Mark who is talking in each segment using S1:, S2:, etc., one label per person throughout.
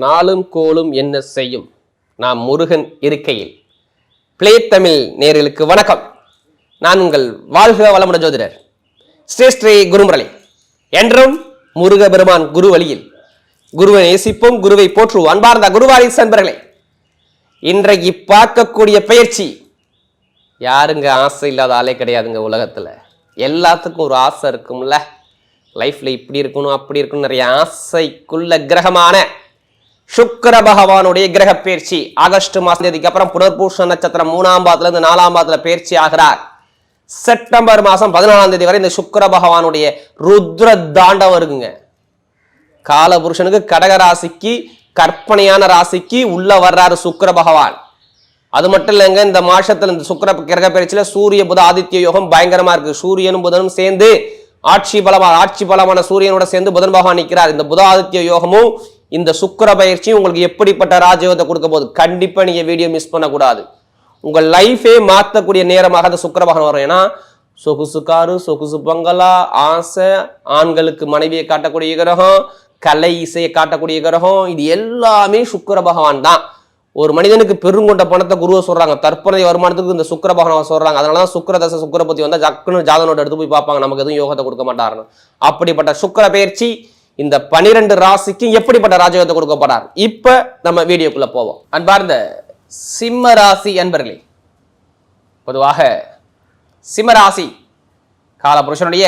S1: நாளும் கோலும் என்ன செய்யும்? நாம் முருகன் இருக்கையில். பிளே தமிழ் நேர்களுக்கு வணக்கம். நான் உங்கள் வாழ்க வளமுட ஜோதிடர். ஸ்ரீ ஸ்ரீ குருமுரளி. என்றும் முருக பெருமான் குரு வழியில் குருவை நேசிப்போம் குருவை போற்றுவோம். அன்பார்ந்த குருவாரி சன்பர்களே இன்றைக்கு பார்க்கக்கூடிய பயிற்சி யாருங்க ஆசை இல்லாத ஆளே கிடையாதுங்க உலகத்தில். எல்லாத்துக்கும் ஒரு ஆசை இருக்கும்ல. லைஃப்பில் இப்படி இருக்கணும் அப்படி இருக்கணும் நிறைய ஆசைக்குள்ள கிரகமான சுக்கர பகவானுடைய கிரக பயிற்சி. ஆகஸ்ட் மாசம் தேதிக்கு அப்புறம் புனர்பூஷ நட்சத்திரம் மூணாம் பாதத்துல இருந்து நாலாம் பாதத்துல பயிற்சி ஆகிறார். செப்டம்பர் மாசம் பதினாலாம் தேதி வரை இந்த சுக்கிர பகவானுடைய ருத்ர தாண்டவம் இருக்குங்க. காலபுருஷனுக்கு கடக ராசிக்கு கற்பனையான ராசிக்கு உள்ள வர்றாரு சுக்கர பகவான். அது மட்டும் இல்லைங்க இந்த மாசத்துல இந்த சுக்கிர கிரக பயிற்சியில சூரிய புத ஆதித்ய யோகம் பயங்கரமா இருக்கு. சூரியனும் புதனும் சேர்ந்து ஆட்சி பலமா ஆட்சி பலமான சூரியனோட சேர்ந்து புதன் பகவான் நிற்கிறார் இந்த புத ஆதித்ய யோகமும் இந்த சுக்கிர பயிற்சி உங்களுக்கு எப்படிப்பட்ட ராஜயோகத்தை கொடுக்க போகுது? கண்டிப்பாக நீங்கள் வீடியோ மிஸ் பண்ணக்கூடாது. உங்கள் லைஃபே மாற்றக்கூடிய நேரமாக அந்த சுக்கர பகவான் வரும். ஏன்னா சொகுசு காரு சொகுசு பங்களா ஆசை ஆண்களுக்கு மனைவியை காட்டக்கூடிய கிரகம் கலை இசையை காட்டக்கூடிய கிரகம் இது எல்லாமே சுக்கர பகவான் தான். ஒரு மனிதனுக்கு பெருங்கொண்ட பணத்தை குருவை சொல்றாங்க. தற்போதைய வருமானத்துக்கு இந்த சுக்கர பகவான் சொல்றாங்க. அதனால தான் சுக்கர தசை சுக்கிர பத்தி ஜக்குன்னு ஜாதனோட எடுத்து போய் பார்ப்பாங்க. நமக்கு எதுவும் யோகத்தை கொடுக்க மாட்டாருன்னு. அப்படிப்பட்ட சுக்கர பயிற்சி இந்த பனிரெண்டு ராசிக்கும் எப்படிப்பட்ட ராஜயோகத்தை கொடுக்க போறார்? இப்ப நம்ம வீடியோக்குள்ள போவோம். அன்பார்ந்த சிம்ம ராசி என்பர்களே பொதுவாக சிம்ம ராசி காலபுருஷனுடைய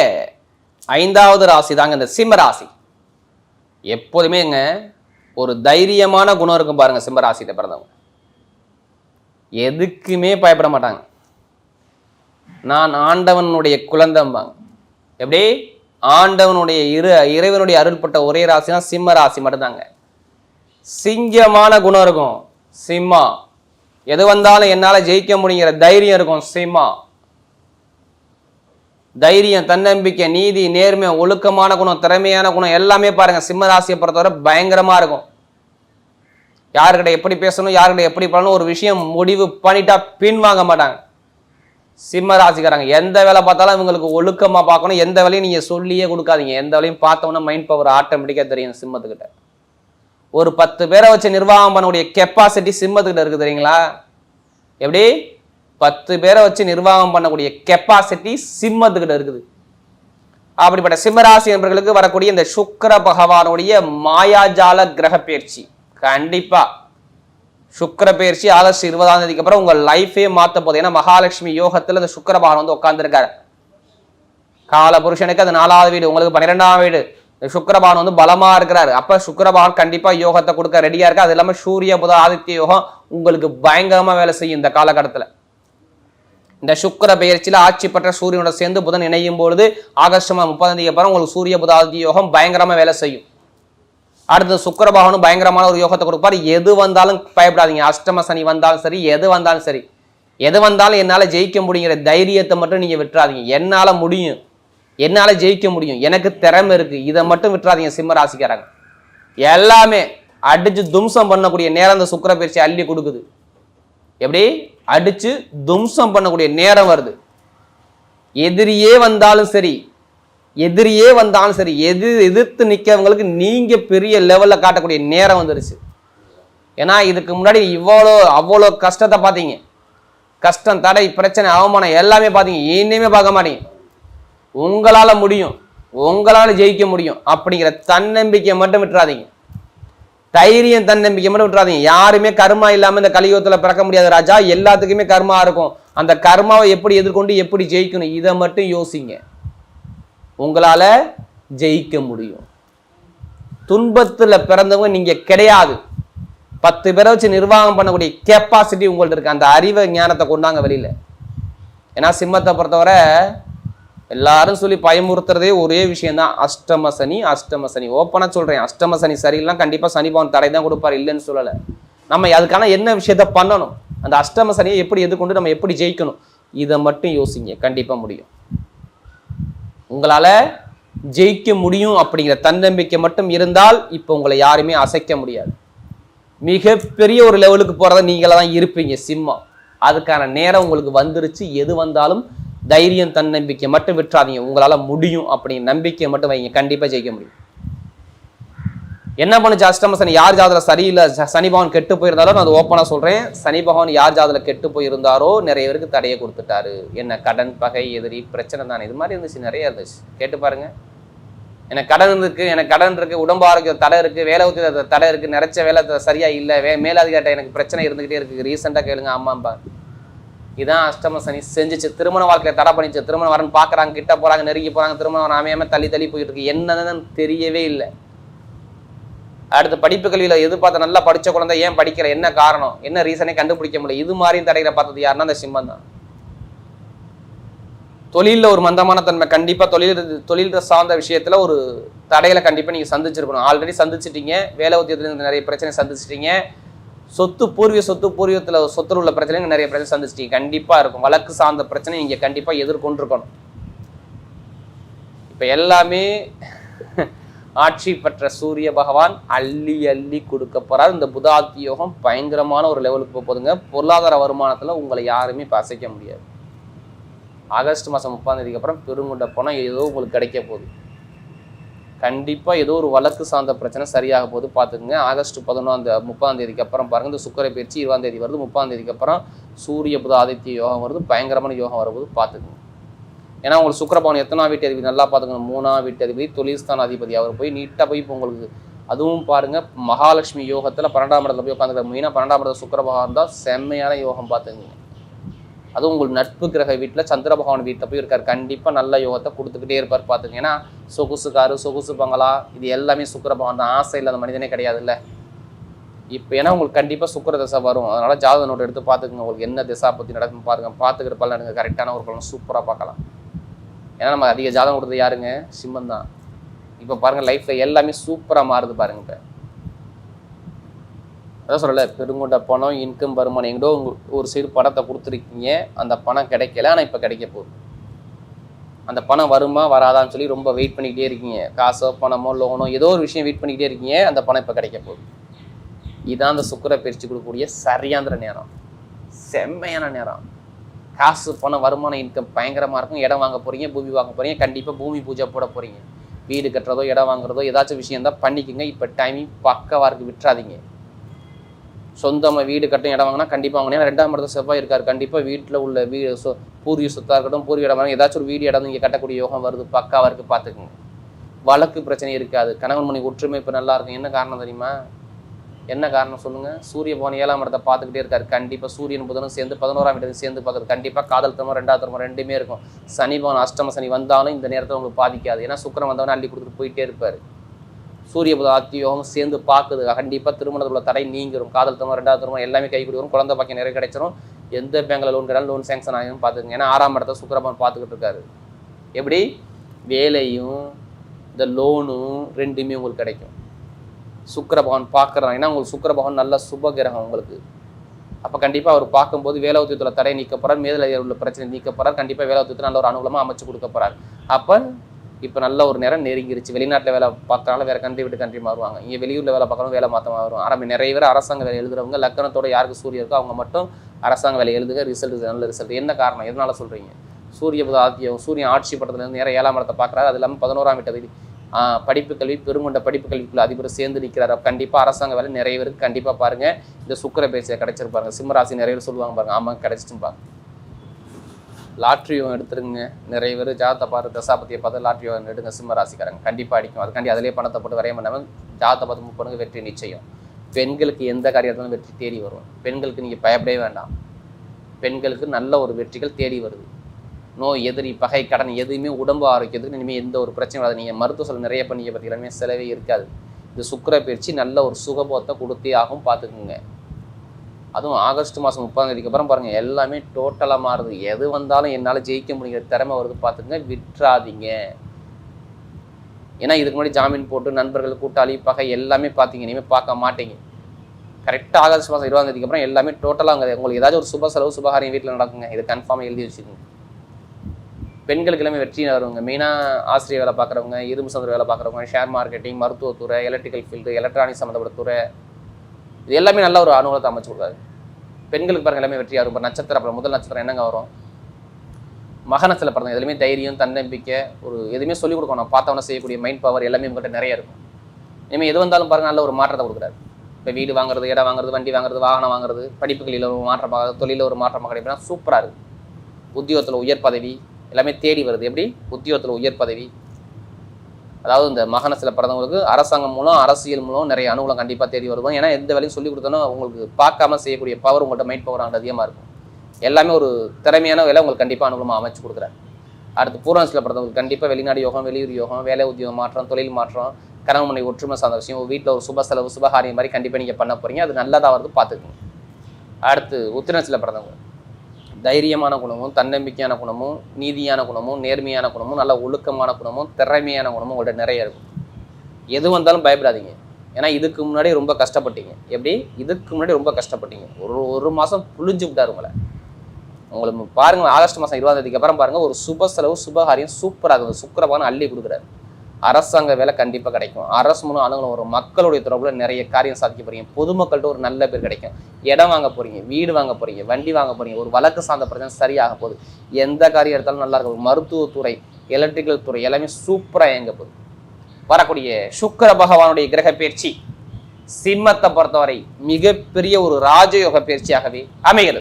S1: ஐந்தாவது ராசி தாங்க இந்த சிம்ம ராசி. எப்போதுமேங்க ஒரு தைரியமான குணம் இருக்கும் பாருங்க சிம்ம பிறந்தவங்க. எதுக்குமே பயப்பட மாட்டாங்க. நான் ஆண்டவனுடைய குழந்தம்பாங்க எப்படி? ஆண்டவனுடைய இரு இறைவனுடைய அருள்பட்ட ஒரே ராசினா சிம்ம ராசி மட்டும்தாங்க. சிங்கமான குணம் இருக்கும். சிம்மா. எது வந்தாலும் என்னால் ஜெயிக்க முடியுங்கிற தைரியம் இருக்கும். சிம்மா. தைரியம் தன்னம்பிக்கை நீதி நேர்மை ஒழுக்கமான குணம் திறமையான குணம் எல்லாமே பாருங்க. சிம்ம ராசியை பொறுத்தவரை பயங்கரமா இருக்கும். யாருக்கிட்ட எப்படி பேசணும் யாருக்கிட்ட எப்படி பண்ணணும் ஒரு விஷயம் முடிவு பண்ணிட்டா பின் வாங்க மாட்டாங்க. சிம்ம ராசிக்காரங்க எந்த வேலை பார்த்தாலும் இவங்களுக்கு ஒழுக்கமாக பார்க்கணும். எந்த வேலையும் நீங்கள் சொல்லியே கொடுக்காதீங்க. எந்த வேலையும் பார்த்தோம்னா மைண்ட் பவர் ஆட்டோமேட்டிக்காக தெரியும் சிம்மத்துக்கிட்ட. ஒரு பத்து பேரை வச்சு நிர்வாகம் பண்ணக்கூடிய கெப்பாசிட்டி சிம்மத்துக்கிட்ட இருக்குது தெரியுங்களா? எப்படி? பத்து பேரை வச்சு நிர்வாகம் பண்ணக்கூடிய கெப்பாசிட்டி சிம்மத்துக்கிட்ட இருக்குது. அப்படிப்பட்ட சிம்மராசி என்பர்களுக்கு வரக்கூடிய இந்த சுக்கிர பகவானுடைய மாயாஜால கிரக பயிற்சி கண்டிப்பாக சுக்கர பயிற்சி ஆகஸ்ட் இருபதாம் தேதிக்கு அப்புறம் உங்க லைஃபே மாத்த போகுது. ஏன்னா மகாலட்சுமி யோகத்துல இந்த சுக்கர பகவான் வந்து உட்கார்ந்துருக்காரு. கால புருஷனுக்கு அது நாலாவது வீடு உங்களுக்கு பன்னிரெண்டாம் வீடு. சுக்கரபான் வந்து பலமா இருக்கிறாரு. அப்ப சுக்கரபான் கண்டிப்பா யோகத்தை கொடுக்க ரெடியா இருக்கு? அது இல்லாம சூரிய புத ஆதித்ய யோகம் உங்களுக்கு பயங்கரமா வேலை செய்யும் இந்த காலகட்டத்தில். இந்த சுக்கர பெயர்ச்சியில ஆட்சி பெற்ற சூரியனோட சேர்ந்து புதன் இணையும் பொழுது ஆகஸ்ட் முப்பதாம் தேதி அப்புறம் உங்களுக்கு சூரிய புத ஆதித்ய யோகம் பயங்கரமா வேலை செய்யும். அடுத்து சுக்கரபாகனும் பயங்கரமான ஒரு யோகத்தை கொடுப்பார். எது வந்தாலும் பயப்படாதீங்க. அஷ்டம சனி வந்தாலும் சரி எது வந்தாலும் சரி. எது வந்தாலும் என்னால் ஜெயிக்க முடியுங்கிற தைரியத்தை மட்டும் நீங்கள் விட்டுறாதீங்க. என்னால் முடியும். என்னால் ஜெயிக்க முடியும். எனக்கு திறமை இருக்குது இதை மட்டும் விட்டுறாதீங்க சிம்ம ராசிக்காரங்க எல்லாமே அடித்து தும்சம் பண்ணக்கூடிய நேரம் அந்த சுக்கிர பயிற்சி அள்ளி கொடுக்குது. எப்படி? அடித்து தும்சம் பண்ணக்கூடிய நேரம் வருது. எதிரியே வந்தாலும் சரி எதிரியே வந்தாலும் சரி எது எதிர்த்து நிற்கிறவங்களுக்கு நீங்கள் பெரிய லெவலில் காட்டக்கூடிய நேரம் வந்துருச்சு. ஏன்னா இதுக்கு முன்னாடி இவ்வளோ அவ்வளோ கஷ்டத்தை பார்த்தீங்க. கஷ்டம் தடை பிரச்சனை அவமானம் எல்லாமே பார்த்தீங்க. இனிமே பார்க்க மாட்டீங்க. உங்களால் முடியும். உங்களால் ஜெயிக்க முடியும். அப்படிங்கிற தன்னம்பிக்கையை மட்டும் விட்டுறாதீங்க. தைரியம் தன்னம்பிக்கை மட்டும் விட்டுறாதீங்க. யாருமே கர்மா இல்லாமல் இந்த கலியுகத்தில் பிறக்க முடியாது ராஜா. எல்லாத்துக்குமே கர்மா இருக்கும். அந்த கர்மாவை எப்படி எதிர்கொண்டு எப்படி ஜெயிக்கணும் இதை மட்டும் யோசிங்க. உங்களால் ஜெயிக்க முடியும். துன்பத்தில் பிறந்தவங்க நீங்கள் கிடையாது. பத்து பேரை வச்சு நிர்வாகம் பண்ணக்கூடிய கெப்பாசிட்டி உங்கள்ட்ட இருக்கு. அந்த அறிவை ஞானத்தை கொண்டாங்க வெளியில. ஏன்னா சிம்மத்தை பொறுத்தவரை எல்லாரும் சொல்லி பயமுறுத்துறதே ஒரே விஷயம் தான் அஷ்டம சனி அஷ்டம சனி. ஓப்பனாக சொல்கிறேன் அஷ்டம சனி சரியில்லாம் கண்டிப்பாக சனி பவன் தடை தான் கொடுப்பார். இல்லைன்னு சொல்லலை. நம்ம அதுக்கான என்ன விஷயத்த பண்ணணும்? அந்த அஷ்டம சனியை எப்படி எதிர்கொண்டு நம்ம எப்படி ஜெயிக்கணும்? இதை மட்டும் யோசிங்க. கண்டிப்பாக முடியும். உங்களால் ஜெயிக்க முடியும் அப்படிங்கிற தன்னம்பிக்கை மட்டும் இருந்தால் இப்போ உங்களை யாருமே அசைக்க முடியாது. மிகப்பெரிய ஒரு லெவலுக்கு போகிறத நீங்களாக தான் இருப்பீங்க சிம்மம். அதுக்கான நேரம் உங்களுக்கு வந்துருச்சு. எது வந்தாலும் தைரியம் தன்னம்பிக்கை மட்டும் விட்டுறாதீங்க. உங்களால் முடியும் அப்படிங்கிற நம்பிக்கையை மட்டும் வைங்க. கண்டிப்பாக ஜெயிக்க முடியும். என்ன பண்ணுச்சு அஷ்டம சனி? யார் ஜாதல சரியில்லை ச- சனி பகவான் கெட்டு போயிருந்தாரோ நான் அது ஓப்பனாக சொல்கிறேன் சனி பகவான் யார் ஜாதல கெட்டு போயிருந்தாரோ நிறைய பேருக்கு தடையை கொடுத்துட்டாரு. என்ன கடன் பகை எதிரி பிரச்சனை தானே. இது மாதிரி இருந்துச்சு நிறைய இருந்துச்சு. கேட்டு பாருங்க. எனக்கு கடன் இருக்கு எனக்கு கடன் இருக்கு உடம்பு ஆரோக்கிய தடை இருக்கு வேலை ஊற்றி தடை இருக்கு நிறைச்ச வேலை சரியாக சரியா இல்லை வே மேலதிகாரிட்ட எனக்கு பிரச்சனை இருந்துகிட்டே இருக்கு. ரீசெண்டாக கேளுங்க ஆமாம்பா. இதான் அஷ்டம சனி. செஞ்சிச்சு. திருமண வாழ்க்கையில தடை பண்ணிச்சு. திருமணம் வரன்னு பார்க்குறாங்க கிட்ட போகிறாங்க நெருங்கி போகிறாங்க திருமணம் அமையாமல் தள்ளி தள்ளி போயிட்டு இருக்கு. என்னன்னு தெரியவே இல்லை. அடுத்து படிப்பு கல்வியில எதிர்பார்த்த நல்லா படித்த குழந்தை ஏன் படிக்கிற என்ன காரணம்? என்ன ரீசனே கண்டுபிடிக்க முடியல? இது மாதிரியும் தடைகளை பார்த்தது யாருன்னா அந்த சிம்மம் தான். தொழிலில் ஒரு மந்தமான தன்மை. கண்டிப்பாக தொழில் தொழில் சார்ந்த விஷயத்தில் ஒரு தடைகளை கண்டிப்பாக நீங்கள் சந்திச்சிருக்கணும். ஆல்ரெடி சந்திச்சிட்டீங்க. வேலை உத்தியத்துல நிறைய பிரச்சனை சந்திச்சிட்டீங்க. சொத்து பூர்வீக சொத்து பூர்வீகத்தில் சொத்தில் உள்ள பிரச்சனை நிறைய பிரச்சனை சந்திச்சிட்டீங்க. கண்டிப்பாக இருக்கும். வழக்கு சார்ந்த பிரச்சனை நீங்கள் கண்டிப்பாக எதிர்கொண்டிருக்கணும். இப்போ எல்லாமே ஆட்சி பெற்ற சூரிய பகவான் அள்ளி அள்ளி கொடுக்க போறார். இந்த புதாத்தி யோகம் பயங்கரமான ஒரு லெவலுக்கு போக போகுதுங்க. பொருளாதார வருமானத்துல உங்களை யாருமே இப்போ அசைக்க முடியாது. ஆகஸ்ட் மாதம் முப்பாம் தேதிக்கு அப்புறம் பெருங்குண்ட பணம் ஏதோ உங்களுக்கு கிடைக்க போகுது. கண்டிப்பாக ஏதோ ஒரு வழக்கு சார்ந்த பிரச்சனை சரியாக போகுது. பார்த்துக்குங்க. ஆகஸ்ட் பதினொன்றாம் தே முப்பாம் தேதிக்கு அப்புறம் பாருங்க. இந்த சுக்கரை பயிற்சி இருபதாம் தேதி வருது. முப்பாம் தேதிக்கு அப்புறம் சூரிய புத ஆதித்ய யோகம் வருது. பயங்கரமான யோகம் வரும்போது பார்த்துக்குங்க. ஏன்னா உங்களுக்கு சுக்கரபவன் எத்தனா வீட்டு அதிபதி நல்லா பார்த்துக்கணும். மூணாம் வீட்டு அதிபதி தொழில்ஸ்தான அதிபதி. அவர் போய் நீட்டாக போய் இப்போ உங்களுக்கு அதுவும் பாருங்க மகாலட்சுமி யோகத்தில் பன்னெண்டாம் இடத்துல போய் உட்காந்துக்கிற மெயினாக பன்னெண்டாம் இடத்துல சுக்கரபகவான் தான் செம்மையான யோகம் பார்த்துக்குங்க. அதுவும் உங்கள் நட்பு கிரக வீட்டில் சந்திர பகவான் வீட்டில் போய் இருக்கார். கண்டிப்பாக நல்ல யோகத்தை கொடுத்துக்கிட்டே இருப்பார் பார்த்துங்க ஏன்னா சொகுசுக்காரு சொகுசு பங்களா இது எல்லாமே சுக்கரபகவான் தான். ஆசை இல்லாத மனிதனே கிடையாதுல்ல. இப்போ ஏன்னா உங்களுக்கு கண்டிப்பாக சுக்கர திசை வரும். அதனால ஜாதக நோட் எடுத்து பார்த்துக்குங்க. உங்களுக்கு என்ன திசா பற்றி நடக்கும் பாருங்க. பார்த்துக்கிற பலன் எனக்கு கரெக்டான ஒரு பலன் சூப்பராக பார்க்கலாம். ஏன்னா நம்ம அதிக ஜாதகம் கொடுத்தது யாருங்க? சிம்மன் தான். இப்போ பாருங்க லைஃப்ல எல்லாமே சூப்பராக மாறுது பாருங்க இப்போ. அதான் சொல்லல பெருங்கொண்ட பணம் இன்கம் வருமானம் எங்கடோ உங்க- ஒரு சைடு பணத்தை கொடுத்துருக்கீங்க. அந்த பணம் கிடைக்கல. ஆனால் இப்போ கிடைக்க போகுது. அந்த பணம் வருமா வராதான்னு சொல்லி ரொம்ப வெயிட் பண்ணிக்கிட்டே இருக்கீங்க. காசோ பணமோ லோனோ ஏதோ ஒரு விஷயம் வெயிட் பண்ணிக்கிட்டே இருக்கீங்க. அந்த பணம் இப்போ கிடைக்க போகுது. இதான் அந்த சுக்கரை பிரித்து கொடுக்கக்கூடிய சரியாந்திர நேரம். செம்மையான நேரம். காசு பணம் வருமானம் இன்கம் பயங்கரமாக இருக்கும். இடம் வாங்க போகிறீங்க பூமி வாங்க போறீங்க கண்டிப்பாக பூமி பூஜை போட போகிறீங்க வீடு கட்டுறதோ இடம் வாங்குறதோ ஏதாச்சும் விஷயம் தான் பண்ணிக்கோங்க. இப்போ டைமிங் பக்கவாக இருக்குது விட்டுறாதீங்க. சொந்தமாக வீடு கட்டும் இடம் வாங்கினா கண்டிப்பாக வாங்கினா ரெண்டாம் இடத்துல செவ்வாய் இருக்கார். கண்டிப்பாக வீட்டில் உள்ள வீடு சொ பூர்வீக சொத்தாக இருக்கட்டும் பூர்வீக இடம் வாங்க ஏதாச்சும் ஒரு வீடு இடம் இங்கே கட்டக்கூடிய யோகம் வருது பக்காவாக இருக்குது பார்த்துக்குங்க வழக்கு பிரச்சனை இருக்காது. கணவன் மணி ஒற்றுமை இப்போ நல்லா இருக்கும். என்ன காரணம் தெரியுமா? என்ன காரணம் சொல்லுங்க? சூரிய பவன் ஏழாம் இடத்தை பார்த்துக்கிட்டே இருக்காரு. கண்டிப்பாக சூரியன் புதனும் சேர்ந்து பதினோராம் இடத்தையும் சேர்ந்து பார்க்குறது கண்டிப்பாக காதல் தரமும் ரெண்டாவது தரமும் ரெண்டுமே இருக்கும். சனி பவன் அஷ்டம சனி வந்தாலும் இந்த நேரத்தில் உங்களுக்கு பாதிக்காது. ஏன்னா சுக்கரம் வந்தவனே அள்ளி கொடுத்துட்டு போயிட்டே இருப்பார். சூரிய புத ஆத்தியோகம் சேர்ந்து பார்க்குது. கண்டிப்பாக திருமணத்தில் உள்ள தடை நீங்கிரும். காதல் தரமும் ரெண்டாவது தரமும் எல்லாமே கை வரும் குழந்தை பாக்கியம் நிறைய கிடைச்சிரும். எந்த பேங்க்ல லோன் கிடையாது லோன் சேங்ஷன் ஆகும் பார்த்துக்கங்க. ஏன்னா ஆறாம் இடத்த சுக்கிரபவன் பார்த்துக்கிட்டு இருக்காரு. எப்படி? வேலையும் இந்த லோனும் ரெண்டுமே உங்களுக்கு கிடைக்கும். சுக்கிர பகவான் பார்க்குறான். ஏன்னா உங்களுக்கு சுக்கிர பகவான் நல்ல சுப கிரகம் உங்களுக்கு. அப்போ கண்டிப்பாக அவர் பார்க்கும்போது வேலாவத்தியத்தில் தடை நீக்க போகிறார் மேதில் உள்ள பிரச்சனை நீக்க போகிறார் கண்டிப்பாக வேலாவத்தியத்தில் நல்ல ஒரு அனுகூலமாக அமைச்சு கொடுக்க போகிறார் அப்போ இப்போ நல்ல ஒரு நேரம் நெருங்கிருச்சு. வெளிநாட்டில் வேலை பார்க்கறனால வேற கண்ட்ரி விட்டு கண்ட்ரி மாறுவாங்க. இங்கே வெளியூரில் வேலை பார்க்கறவங்க வேலை மாற்ற வரும். ஆரம்பி நிறைய பேர் அரசாங்க வேலை எழுதுறவங்க லக்கணத்தோட யாருக்கு சூரிய இருக்கோ அவங்க மட்டும் அரசாங்க வேலை எழுதுக ரிசல்ட் நல்ல ரிசல்ட் என்ன காரணம்? எதனால சொல்கிறீங்க சூரிய புத ஆத்தியம் சூரியன் ஆட்சி படத்துலேருந்து நேரம் ஏழாம் இடத்தை பார்க்குறாரு. அது இல்லாமல் பதினோராம் வீட்டை படிப்பு கல்வி பெருங்கொண்ட படிப்பு கல்விக்குள்ள அதிபர் சேர்ந்து நிற்கிறார் கண்டிப்பாக கண்டிப்பா அரசாங்க வேலை நிறைய பேருக்கு கண்டிப்பா பாருங்க. இந்த சுக்கிர பேசிய கிடைச்சிருப்பாங்க. சிம்மராசி நிறைய பேர் சொல்லுவாங்க பாருங்க. ஆமாம் கிடைச்சிட்டும் பாருங்க எடுத்துருங்க. நிறைய பேர் ஜாதத்தை பார்த்து தசாபத்தியை பார்த்து லாட்ரியோ எடுங்க. சிம்மராசிக்காரங்க. கண்டிப்பாக அடிக்கும். அதுக்காண்டி அதிலே பணத்தை போட்டு வரைய பண்ணாமல் ஜாதத்தை பார்த்து மூவ் பண்ணுங்க வெற்றி நிச்சயம். பெண்களுக்கு எந்த காரியத்திலும் வெற்றி தேடி வரும். பெண்களுக்கு நீங்கள் பயப்படவே வேண்டாம். பெண்களுக்கு நல்ல ஒரு வெற்றிகள் தேடி வருது. நோய் எதிரி பகை கடன் எதுவுமே உடம்பு ஆரோக்கியத்துக்கு இனிமேல் எந்த ஒரு பிரச்சனையும் வராது. நீங்கள் மருத்துவ செலவு நிறைய பண்ணிக்க பார்த்தீங்கன்னா செலவே இருக்காது. இந்த சுக்கிர பயிற்சி நல்ல ஒரு சுகபோத்தை கொடுத்தே ஆகும் பார்த்துக்குங்க. அதுவும் ஆகஸ்ட் மாதம் முப்பதாம் தேதிக்கு அப்புறம் பாருங்கள் எல்லாமே டோட்டலாக மாறுது. எது வந்தாலும் என்னால் ஜெயிக்க முடிகிற திறமை வருது பார்த்துங்க விட்டுறாதீங்க. ஏன்னா இதுக்கு முன்னாடி ஜாமீன் போட்டு நண்பர்கள் கூட்டாளி பகை எல்லாமே பார்த்தீங்க. இனிமேல் பார்க்க மாட்டீங்க. கரெக்டாக ஆகஸ்ட் மாதம் இருபதாம் தேதிக்கு அப்புறம் எல்லாமே டோட்டலாக உங்களுக்கு ஏதாச்சும் ஒரு சுப செலவு சுபகாரியம் வீட்டில் நடக்குங்க. இது கன்ஃபார்மாக எழுதி வச்சுக்கோங்க. பெண்களுக்கு எல்லாமே வெற்றி வருவாங்க மெயினாக ஆசிரியர் வேலை பார்க்குறவங்க இரும்பு சந்திர வேலை பார்க்குறவங்க ஷேர் மார்க்கெட்டிங் மருத்துவத்துறை எலக்ட்ரிக்கல் ஃபீல்டு எலக்ட்ரானிக் சம்மந்தப்பட்ட துறை இது எல்லாமே நல்ல ஒரு அனுகூலத்தை அமைச்சு கொடுக்காது. பெண்களுக்கு பாருங்கள் எல்லாமே வெற்றியாக இருக்கும். இப்போ நட்சத்திரம் அப்புறம் முதல் நட்சத்திரம் என்னங்க வரும்? மகனத்தில் பிறந்த எதுலையுமே தைரியம் தன்னம்பிக்கை ஒரு எதுவுமே சொல்லிக் கொடுக்கணும். பார்த்தவன செய்யக்கூடிய மைண்ட் பவர் எல்லாமே உங்கள்கிட்ட நிறைய இருக்கும். இனிமேல் எது வந்தாலும் பாருங்க நல்ல ஒரு மாற்றத்தை கொடுக்குறாரு. இப்போ வீடு வாங்குறது இடம் வாங்குறது வண்டி வாங்குறது வாகனம் வாங்குறது படிப்புகளில் ஒரு மாற்றமாக தொழிலில் ஒரு மாற்றமாக கிடைப்பா சூப்பராக இருக்குது உத்தியோகத்தில் உயர் பதவி எல்லாமே தேடி வருது. எப்படி? உத்தியோகத்தில் உயர் பதவி. அதாவது இந்த மகனத்தில் பிறந்தவங்களுக்கு அரசாங்கம் மூலம் அரசியல் மூலம் நிறைய அனுகூலம் கண்டிப்பாக தேடி வருவோம் ஏன்னா எந்த வேலையும் சொல்லி கொடுத்தோன்னா உங்களுக்கு பார்க்காம செய்யக்கூடிய பவர் உங்கள்கிட்ட மைண்ட் பவர் ஆண்டு அதிகமாக இருக்கும். எல்லாமே ஒரு திறமையான வேலை உங்களுக்கு கண்டிப்பாக அனுகூலமாக அமைச்சு கொடுக்குறாரு. அடுத்து பூர்ணத்தில் பிறந்தவங்களுக்கு கண்டிப்பாக வெளிநாடு யோகம் வெளியூர் யோகம் வேலை உத்தியோகம் மாற்றம் தொழில் மாற்றம் கணவன் ஒற்றுமை சார்ந்த விஷயம் வீட்டில் ஒரு சுப செலவு சுபகாரியம் மாதிரி கண்டிப்பாக நீங்கள் பண்ண போகிறீங்க அது நல்லதாக வருது பார்த்துக்குங்க. அடுத்து உத்திரத்தில் பிறந்தவங்க தைரியமான குணமும் தன்னம்பிக்கையான குணமும் நீதியான குணமும் நேர்மையான குணமும் நல்ல ஒழுக்கமான குணமும் திறமையான குணமும் உங்கள்கிட்ட நிறைய இருக்கும் எது வந்தாலும் பயப்படாதீங்க. ஏன்னா இதுக்கு முன்னாடி ரொம்ப கஷ்டப்பட்டீங்க. எப்படி? இதுக்கு முன்னாடி ரொம்ப கஷ்டப்பட்டீங்க. ஒரு ஒரு மாதம் புளிஞ்சு விட்டார் உங்களை. உங்களுக்கு பாருங்கள் ஆகஸ்ட் மாதம் இருபதாம் தேதிக்கு அப்புறம் பாருங்கள் ஒரு சுப செலவு சுபகாரியம் சூப்பராக இருக்குது சுக்கரபான அள்ளி கொடுக்குறாரு. அரசாங்க வேலை கண்டிப்பாக கிடைக்கும். அரசு மூலம் அணுகணும் ஒரு மக்களுடைய தொடர்பில் நிறைய காரியம் சாதிக்க போகிறீங்க பொதுமக்கள்கிட்ட ஒரு நல்ல பேர் கிடைக்கும். இடம் வாங்க போகிறீங்க வீடு வாங்க போகிறீங்க வண்டி வாங்க போகிறீங்க ஒரு வழக்கு சார்ந்த பிரச்சனை சரியாக போகுது. எந்த காரியம் எடுத்தாலும் நல்லா இருக்கும். மருத்துவத்துறை எலக்ட்ரிக்கல் துறை எல்லாமே சூப்பராக இயங்க போகுது. வரக்கூடிய சுக்கிர பகவானுடைய கிரக பயிற்சி சிம்மத்தை பொறுத்தவரை மிகப்பெரிய ஒரு ராஜயோக பயிற்சியாகவே அமைகிறது.